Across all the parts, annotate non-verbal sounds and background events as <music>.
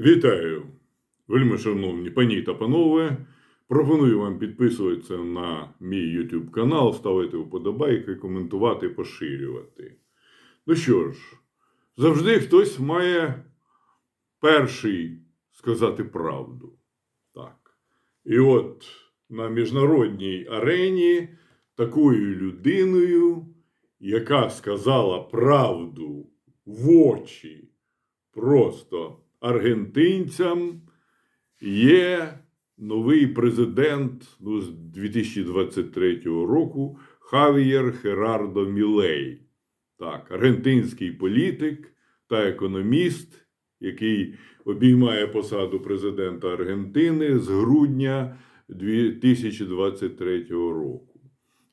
Вітаю, вельми шановні пані та панове. Пропоную вам підписуватися на мій YouTube канал, ставити вподобайки, коментувати, поширювати. Ну що ж, завжди хтось має перший сказати правду. Так. І от на міжнародній арені такою людиною, яка сказала правду в очі просто аргентинцям, є новий президент ну, з 2023 року Хавієр Херардо Мілей. Так, аргентинський політик та економіст, який обіймає посаду президента Аргентини з грудня 2023 року.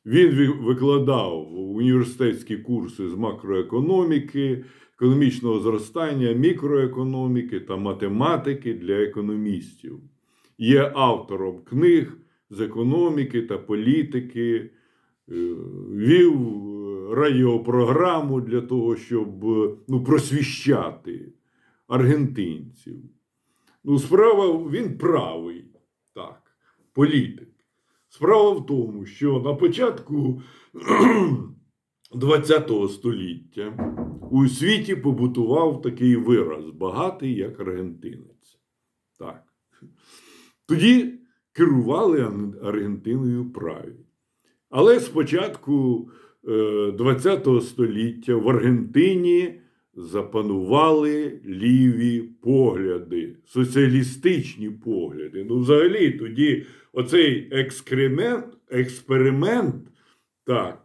Він викладав університетські курси з макроекономіки, економічного зростання, мікроекономіки та математики для економістів. Є автором книг з економіки та політики, е, вів е, радіопрограму для того, щоб е, ну, просвіщати аргентинців. Ну, справа він правий, так, політик. Справа в тому, що на початку <clears throat> ХХ століття у світі побутував такий вираз багатий як аргентинець. Так. Тоді керували Аргентиною праві. Але з початку ХХ століття в Аргентині запанували ліві погляди, соціалістичні погляди. Ну, взагалі, тоді оцей екскремент, експеримент, так,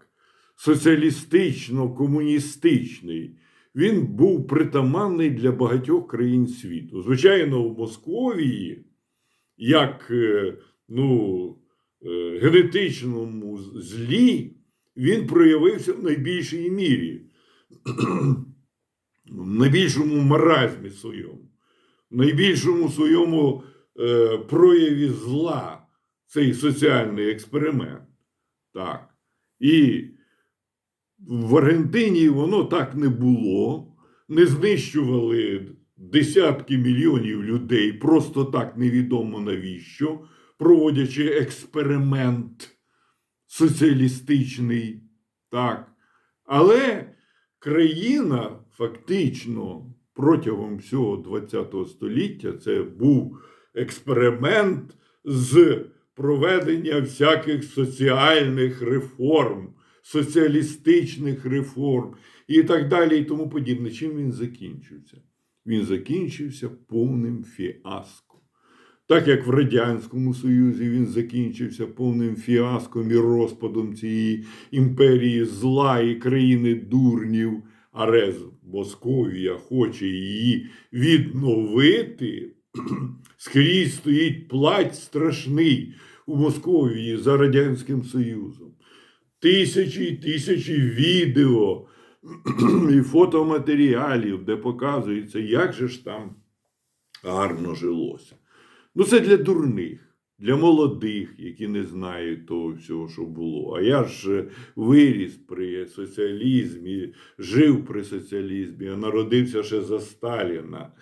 соціалістично-комуністичний, він був притаманний для багатьох країн світу. Звичайно, в Московії, як е, ну, е, генетичному злі, він проявився в найбільшій мірі, в найбільшому маразмі своєму, в найбільшому своєму е, прояві зла цей соціальний експеримент. Так. І в Аргентині воно так не було. Не знищували десятки мільйонів людей, просто так невідомо навіщо, проводячи експеримент соціалістичний. Так. Але країна фактично протягом всього ХХ століття це був експеримент з проведення всяких соціальних реформ, соціалістичних реформ і так далі, і тому подібне. Чим він закінчився? Він закінчився повним фіаском. Так як в Радянському Союзі він закінчився повним фіаском і розпадом цієї імперії зла і країни дурнів, а Рез Московія хоче її відновити, <clears throat> скрізь стоїть плач страшний у Московії за Радянським Союзом. Тисячі й тисячі відео і фотоматеріалів, де показується, як же ж там гарно жилося. Ну, це для дурних, для молодих, які не знають того всього, що було. А я ж е, виріс при соціалізмі, жив при соціалізмі, а народився ще за Сталіна.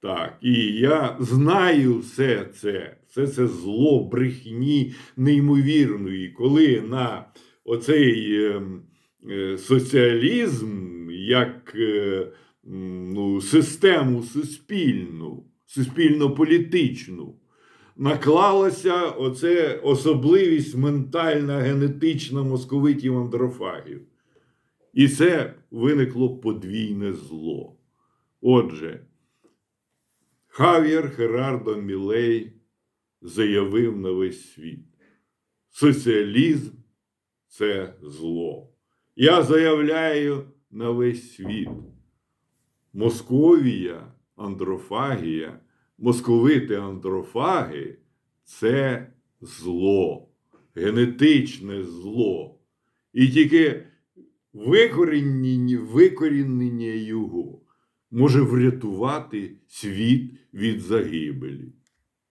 Так, і я знаю все це, все це зло, брехні неймовірної, коли на оцей е, е, соціалізм як е, ну, систему суспільну, суспільно-політичну, наклалася оце особливість ментальна, генетична московитів андрофагів. І це виникло подвійне зло. Отже, Хав'єр Херардо Мілей заявив на весь світ: соціалізм це зло. Я заявляю на весь світ. Московія, андрофагія, московити андрофаги це зло, генетичне зло. І тільки викорінення, викорінення його може врятувати світ від загибелі.